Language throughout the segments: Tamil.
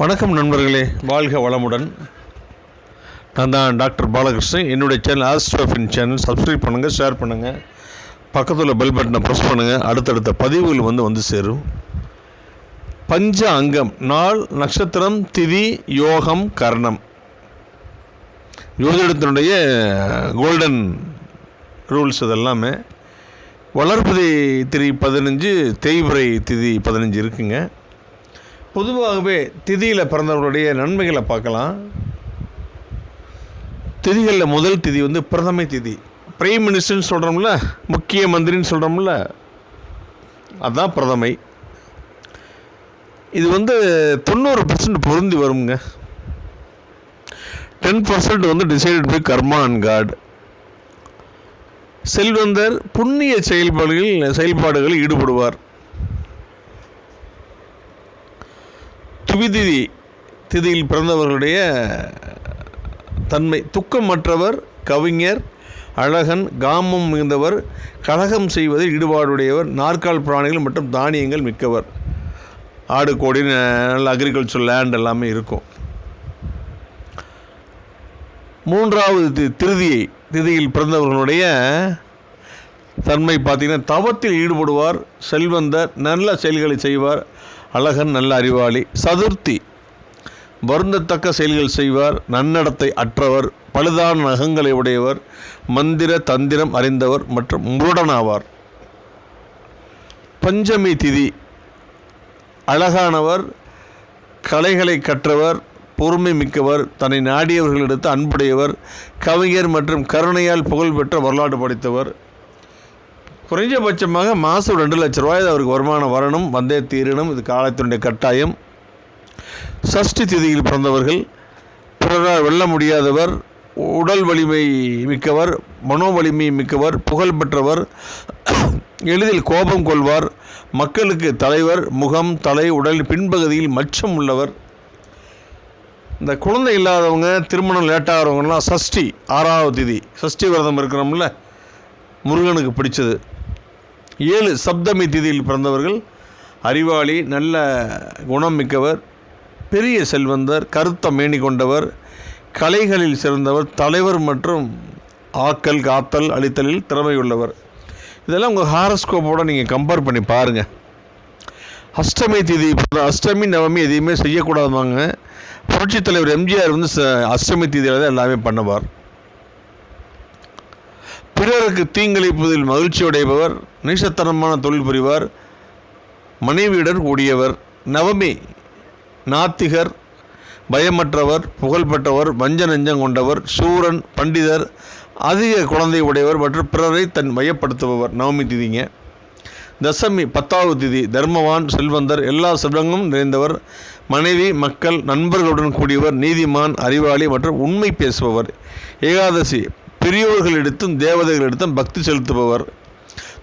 வணக்கம் நண்பர்களே வாழ்க வளமுடன். நான் தான் டாக்டர் பாலகிருஷ்ணன். என்னுடைய சேனல் ஆஸ்ட்ரோஃபின் சேனல். சப்ஸ்கிரைப் பண்ணுங்கள் ஷேர் பண்ணுங்கள் பக்கத்தில் பெல் பட்டனை ப்ரெஸ் பண்ணுங்கள் அடுத்தடுத்த பதிவுகள் வந்து வந்து சேரும். பஞ்ச அங்கம் நாள் நட்சத்திரம் திதி யோகம் கர்ணம். ஜோதிடத்தினுடைய கோல்டன் ரூல்ஸ் இதெல்லாமே. வளர்ப்பதி திதி பதினஞ்சு தேய்பிரை திதி பதினஞ்சு இருக்குங்க. பொதுவாகவே திதியில் பிறந்தவர்களுடைய நன்மைகளை பார்க்கலாம். திதிகளில் முதல் திதி வந்து பிரதமை திதி. பிரைம் மினிஸ்டர்னு சொல்கிறோம்ல முக்கிய மந்திரின்னு சொல்கிறோம்ல அதுதான் பிரதமை. இது வந்து தொண்ணூறு பர்சன்ட் பொருந்தி வருங்க டென் பர்சன்ட் வந்து decided by karma and god செல்வந்தர் புண்ணிய செயல்பாடுகளில் செயல்பாடுகளில் ஈடுபடுவார். துவிதிதி திதியில் பிறந்தவர்களுடைய தன்மை. துக்கமற்றவர் கவிஞர் அழகன் காமம் மிகுந்தவர் கலகம் செய்வதில் ஈடுபாடுடையவர் நாற்கால் பிராணிகள் மற்றும் தானியங்கள் மிக்கவர். ஆடு கோடி நல்ல அக்ரிகல்ச்சர் லேண்ட் எல்லாமே இருக்கும். மூன்றாவது தி- திருதியை திதியில் பிறந்தவர்களுடைய தன்மை பார்த்தீங்கன்னா தவத்தில் ஈடுபடுவார் செல்வந்தர் நல்ல செயல்களை செய்வார் அழகன் நல்ல அறிவாளி. சதுர்த்தி. வருந்தத்தக்க செயல்கள் செய்வார். நன்னடத்தை அற்றவர். பழுதான நகங்களை உடையவர். மந்திர தந்திரம் அறிந்தவர் மற்றும் முருடனாவார். பஞ்சமி திதி. அழகானவர். கலைகளை கற்றவர். பொறுமை மிக்கவர். தன்னை நாடியவர்களிடத்து அன்புடையவர். கவிஞர் மற்றும் கருணையால் புகழ்பெற்ற வரலாறு படைத்தவர். குறைஞ்சபட்சமாக மாதம் ரெண்டு லட்ச ரூபாய் அவருக்கு வருமானம் வரணும். வந்தே தீரணும். இது காலத்தினுடைய கட்டாயம். சஷ்டி திதியில் பிறந்தவர்கள் பிறரால் வெல்ல முடியாதவர் உடல் வலிமை மிக்கவர் மனோ வலிமை மிக்கவர் புகழ் பெற்றவர் எளிதில் கோபம் கொள்வார் மக்களுக்கு தலைவர் முகம் தலை உடல் பின்பகுதியில் மச்சம் உள்ளவர். இந்த குழந்தை இல்லாதவங்க திருமணம் லேட்டாகிறவங்கலாம் சஷ்டி ஆறாவது திதி சஷ்டி விரதம் இருக்கிறோம்ல முருகனுக்கு பிடிச்சது. ஏழு சப்தமி திதியில் பிறந்தவர்கள் அறிவாளி நல்ல குணம் மிக்கவர் பெரிய செல்வந்தர் கருத்த மேனி கொண்டவர் கலைகளில் சிறந்தவர் தலைவர் மற்றும் ஆக்கல் காத்தல் அளித்தலில் திறமையுள்ளவர். இதெல்லாம் உங்கள் ஹாரஸ்கோப்போட நீங்கள் கம்பேர் பண்ணி பாருங்கள் அஷ்டமி திதி அஷ்டமி நவமி எதையுமே செய்யக்கூடாதுவாங்க புரட்சித் தலைவர் எம்ஜிஆர் வந்து ச- அஷ்டமி திதியில் தான் எல்லாமே பண்ணுவார். பிறருக்கு தீங்கிழைப்பதில் மகிழ்ச்சி உடையவர் நீசத்தனமான தொழில் புரிவார் மனைவியுடன் கூடியவர் நவமி நாத்திகர் பயமற்றவர் புகழ்பெற்றவர் வஞ்ச நெஞ்சம் கொண்டவர் சூரன் பண்டிதர் அதிக குழந்தை உடையவர் மற்றும் பிறரை தன் மையப்படுத்துபவர். நவமி திதிங்க. தசமி பத்தாவது திதி தர்மவான் செல்வந்தர் எல்லா செல்வங்களும் நிறைந்தவர் மனைவி மக்கள் நண்பர்களுடன் கூடியவர் நீதிமான் அறிவாளி மற்றும் உண்மை பேசுபவர். ஏகாதசி பெரியோர்களிடத்தும் தேவதைகளிடத்தும் பக்தி செலுத்துபவர்.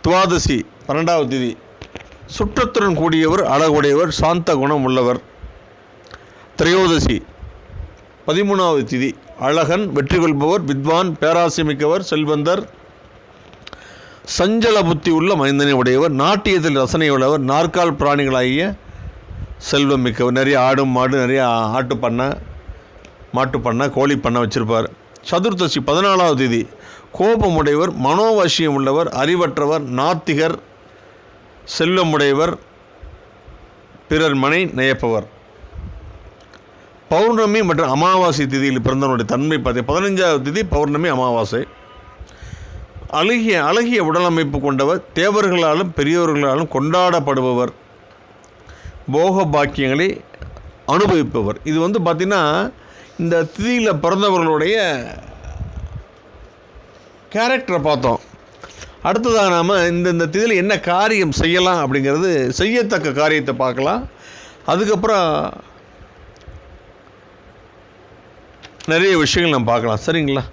துவாதசி பன்னெண்டாவது திதி. சுற்றத்துடன் கூடியவர் அழகுடையவர் சாந்த குணம் உள்ளவர். திரையோதசி பதிமூணாவது திதி. அழகன் வெற்றி கொள்பவர் வித்வான் பேராசிமிக்கவர் செல்வந்தர். சஞ்சல புத்தி உள்ள மனிதனை உடையவர் நாட்டியத்தில் ரசனை உள்ளவர் நாற்கால் பிராணிகளாகிய செல்வம் மிக்கவர். நிறைய ஆடும் மாடு நிறைய ஆட்டு பண்ணை மாட்டு பண்ணை கோழி பண்ணை வச்சுருப்பார். சதுர்த்தசி பதினாலாவது தேதி. கோபமுடையவர் மனோவசியம் உள்ளவர் அறிவற்றவர் நாத்திகர் செல்வமுடையவர் பிறர் மனை நயப்பவர். பௌர்ணமி மற்றும் அமாவாசை திதியில் பிறந்தவனுடைய தன்மை பார்த்து பதினஞ்சாவது திதி பௌர்ணமி அமாவாசை. அழகிய அழகிய உடலமைப்பு கொண்டவர் தேவர்களாலும் பெரியவர்களாலும் கொண்டாடப்படுபவர். போக பாக்கியங்களை அனுபவிப்பவர். இது வந்து பார்த்திங்கன்னா இந்த திதியில் பிறந்தவர்களுடைய கேரக்டரை பார்த்தோம். அடுத்ததாக நாம் இந்த இந்த திதியில் என்ன காரியம் செய்யலாம் அப்படிங்கிறது செய்யத்தக்க காரியத்தை பார்க்கலாம். அதுக்கப்புறம் நிறைய விஷயங்கள் நம்ம பார்க்கலாம். சரிங்களா?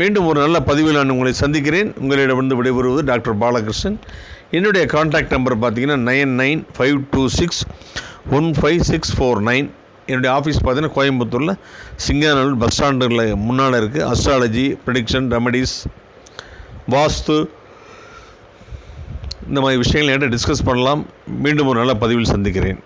மீண்டும் ஒரு நல்ல பதிவில் நான் உங்களை சந்திக்கிறேன். உங்களிடமிருந்து விடைபெறுவது டாக்டர் பாலகிருஷ்ணன். என்னுடைய காண்டாக்ட் நம்பர் பார்த்தீங்கன்னா nine nine five two six one five six four nine. என்னுடைய ஆஃபீஸ் பார்த்தீங்கன்னா கோயம்புத்தூரில். சிங்கநல்லூர் பஸ் ஸ்டாண்டில் முன்னால் இருக்குது அஸ்ட்ராலஜி ப்ரிடிக்ஷன் ரெமடிஸ் வாஸ்து. இந்த மாதிரி விஷயங்கள் என்கிட்ட டிஸ்கஸ் பண்ணலாம். மீண்டும் ஒரு நல்ல பதிவில் சந்திக்கிறேன்.